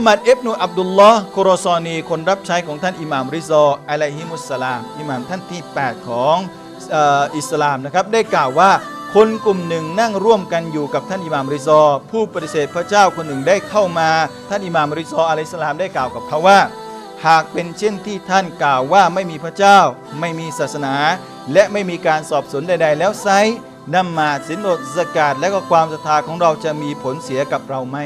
มุฮัมมัดอิบนุอับดุลลอฮ์โคโรซอนีคนรับใช้ของท่านอิหม่ามริซออะลัยฮิมุสสลามอิหม่ามท่านที่ 8 ของอ,อิสลามนะครับได้กล่าวว่าคนกลุ่มหนึ่งนั่งร่วมกันอยู่กับท่านอิหม่ามริซอ ผู้ปฏิเสธพระเจ้าคนหนึ่งได้เข้ามา ท่านอิหม่ามริซออะลัยสสลามได้กล่าวกับเขาว่า หากเป็นเช่นที่ท่านกล่าวว่าไม่มีพระเจ้า ไม่มีศาสนา และไม่มีการสอบสวนใด ๆ แล้วไซนำมาสินอดสกาดและก็ความศรัทธาของเราจะมีผลเสียกับเราไหม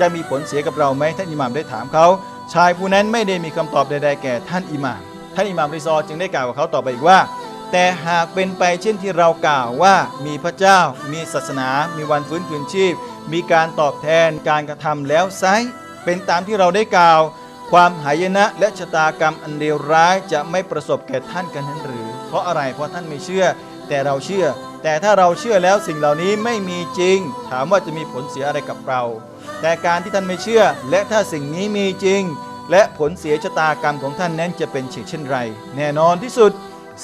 จะมีผลเสียกับเราไหมท่านอิหม่ามได้ถามเขา ชายผู้นั้นไม่ได้มีคำตอบใดๆแก่ท่านอิหม่าม ท่านอิหม่ามริซอจึงได้กล่าวกับเขาต่อไปอีกว่า แต่หากเป็นไปเช่นที่เรากล่าวว่ามีพระเจ้า มีศาสนา มีวันฟื้นคืนชีพ มีการตอบแทนการกระทำแล้วไซเป็นตามที่เราได้กล่าว ความหายนะและชะตากรรมอันเลวร้ายจะไม่ประสบแก่ท่านกันนั้นหรือ เพราะอะไรเพราะท่านไม่เชื่อ แต่เราเชื่อ แต่ถ้าเราเชื่อแล้วสิ่งเหล่านี้ไม่มีจริง ถามว่าจะมีผลเสียอะไรกับเรา แต่การที่ท่านไม่เชื่อ และถ้าสิ่งนี้มีจริง และผลเสียชะตากรรมของท่านนั้นจะเป็นเช่นไร แน่นอนที่สุด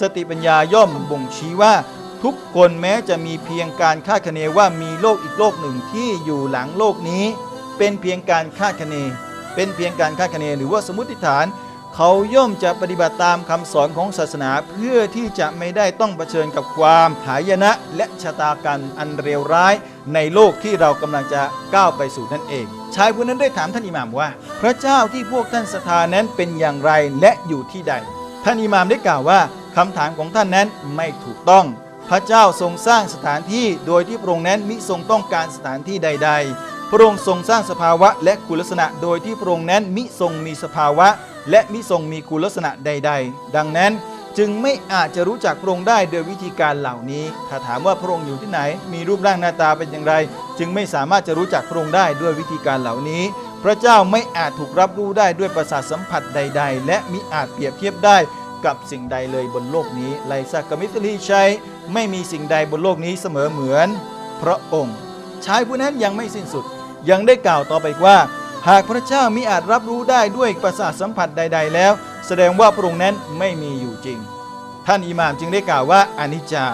สติปัญญาย่อมบ่งชี้ว่า ทุกคนแม้จะมีเพียงการคาดคะเนว่ามีโลกอีกโลกหนึ่งที่อยู่หลังโลกนี้ เป็นเพียงการคาดคะเน เป็นเพียงการคาดคะเนหรือว่าสมมติฐาน เขาย่อมจะปฏิบัติตามคำสอนของศาสนาเพื่อที่จะไม่ได้ต้องเผชิญกับความหายนะ และชะตากรรมอันเลวร้าย ในโลกที่เรากำลังจะก้าวไปสู่นั่นเอง ชายผู้นั้นได้ถามท่านอิหม่ามว่า พระเจ้าที่พวกท่านศรัทธานั้นเป็นอย่างไรและอยู่ที่ใด ท่านอิหม่ามได้กล่าวว่าคำถามของท่านนั้นไม่ถูกต้องพระเจ้าทรงสร้างสถานที่โดยที่พระองค์นั้นมิทรงต้องการสถานที่ใด ๆ พระองค์ทรงสร้างสภาวะและคุณลักษณะโดยที่พระองค์นั้นมิทรงมีสภาวะ และมิทรงมีคุณลักษณะใด ๆ ดังนั้นจึงไม่อาจจะรู้จักพระองค์ได้โดยวิธีการเหล่านี้ ถ้าถามว่าพระองค์อยู่ที่ไหน มีรูปร่างหน้าตาเป็นอย่างไร จึงไม่สามารถจะรู้จักพระองค์ได้ด้วยวิธีการเหล่านี้ พระเจ้าไม่อาจถูกรับรู้ได้ด้วยประสาทสัมผัสใด ๆ และมิอาจเปรียบเทียบได้กับสิ่งใดเลยบนโลกนี้ไลซากมิตรีชัยไม่มีสิ่งใดบนโลกนี้เสมอเหมือน พระองค์ชายผู้นั้นยังไม่สิ้นสุด ยังได้กล่าวต่อไปว่า หากพระเจ้ามิอาจรับรู้ได้ด้วยประสาทสัมผัสใด ๆ แล้ว แสดงว่าพระองค์นั้นไม่มีอยู่จริง ท่านอิหม่ามจึงได้กล่าวว่าอนิจจา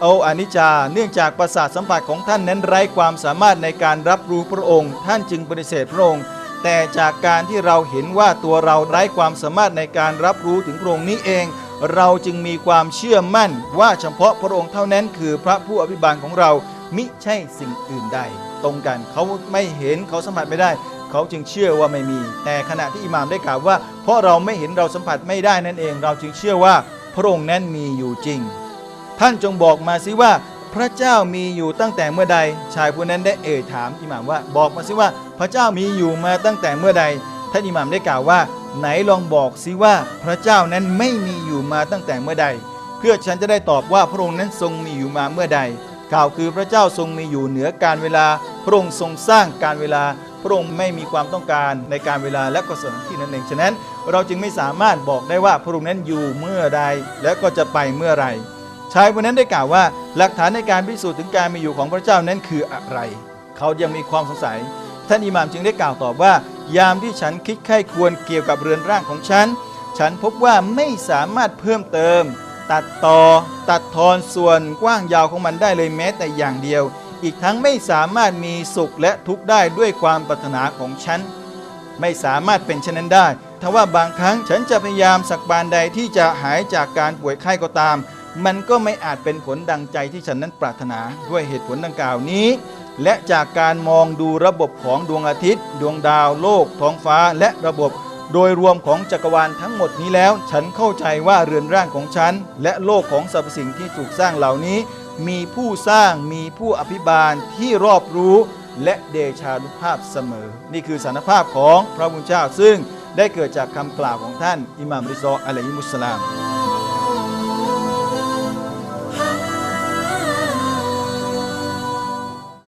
โอาอนิจจาเนื่องจากประสาทสัมผัสของท่านนั้นไร้ความสามารถในการรับรู้พระองค์ ท่านจึงปฏิเสธพระองค์ แต่จากการที่เราเห็นว่าตัวเราไร้ความสามารถในการรับรู้ถึงพระองค์นี้เอง เราจึงมีความเชื่อมั่นว่าเฉพาะพระองค์เท่านั้นคือพระผู้อภิบาลของเรา มิใช่สิ่งอื่นใด ตรงกันเขาไม่เห็นเขาสัมผัสไม่ได้ เขาจึงเชื่อว่าไม่มี แต่ขณะที่อิหม่ามได้กล่าวว่า เพราะเราไม่เห็นเราสัมผัสไม่ได้นั่นเอง เราจึงเชื่อว่าพระองค์นั้นมีอยู่จริง ท่านจงบอกมาสิว่า พระเจ้ามีอยู่ตั้งแต่เมื่อใด ชายผู้นั้นได้เอ่ยถามอิหม่ามว่าบอกมาสิว่า พระเจ้ามีอยู่มาตั้งแต่เมื่อใด ท่านอิหม่ามได้กล่าวว่า ไหนลองบอกสิว่า พระเจ้านั้นไม่มีอยู่มาตั้งแต่เมื่อใด เพื่อฉันจะได้ตอบว่าพระองค์นั้นทรงมีอยู่มาเมื่อใด กล่าวคือพระเจ้าทรงมีอยู่เหนือการเวลา พระองค์ทรงสร้างการเวลา พระองค์ไม่มีความต้องการในการเวลาและก็สถานที่นั้นเองฉะนั้น เราจึงไม่สามารถบอกได้ว่าพระองค์นั้นอยู่เมื่อใดและก็จะไปเมื่อไรชายคนนั้นได้กล่าวว่าหลักฐานในการพิสูจน์ถึงการมีอยู่ของพระเจ้านั้นคืออะไร เขายังมีความสงสัย ท่านอิหม่ามจึงได้กล่าวตอบว่า ยามที่ฉันคิดไข้ควรเกี่ยวกับเรือนร่างของฉัน ฉันพบว่าไม่สามารถเพิ่มเติม ตัดต่อ ตัดทอนส่วนกว้างยาวของมันได้เลยแม้แต่อย่างเดียว อีกทั้งไม่สามารถมีสุขและทุกข์ได้ด้วยความปรารถนาของฉัน ไม่สามารถเป็นเช่นนั้นได้ทว่าบางครั้งฉันจะพยายามสักบานใดที่จะหายจากการป่วยไข้ก็ตาม มันก็ไม่อาจเป็นผลดังใจที่ฉันนั้นปรารถนาด้วยเหตุผลดังกล่าวนี้ และจากการมองดูระบบของดวงอาทิตย์ ดวงดาวโลก ท้องฟ้าและระบบ โดยรวมของจักรวาลทั้งหมดนี้แล้ว ฉันเข้าใจว่าเรือนร่างของฉัน และโลกของสรรพสิ่งที่ถูกสร้างเหล่านี้ มีผู้สร้างมีผู้อภิบาลที่รอบรู้ และเดชานุภาพเสมอ นี่คือสารภาพของพระบุญเจ้าซึ่งได้เกิดจากคำกล่าวของท่าน อิหม่ามริซออะลัยมุสสลาม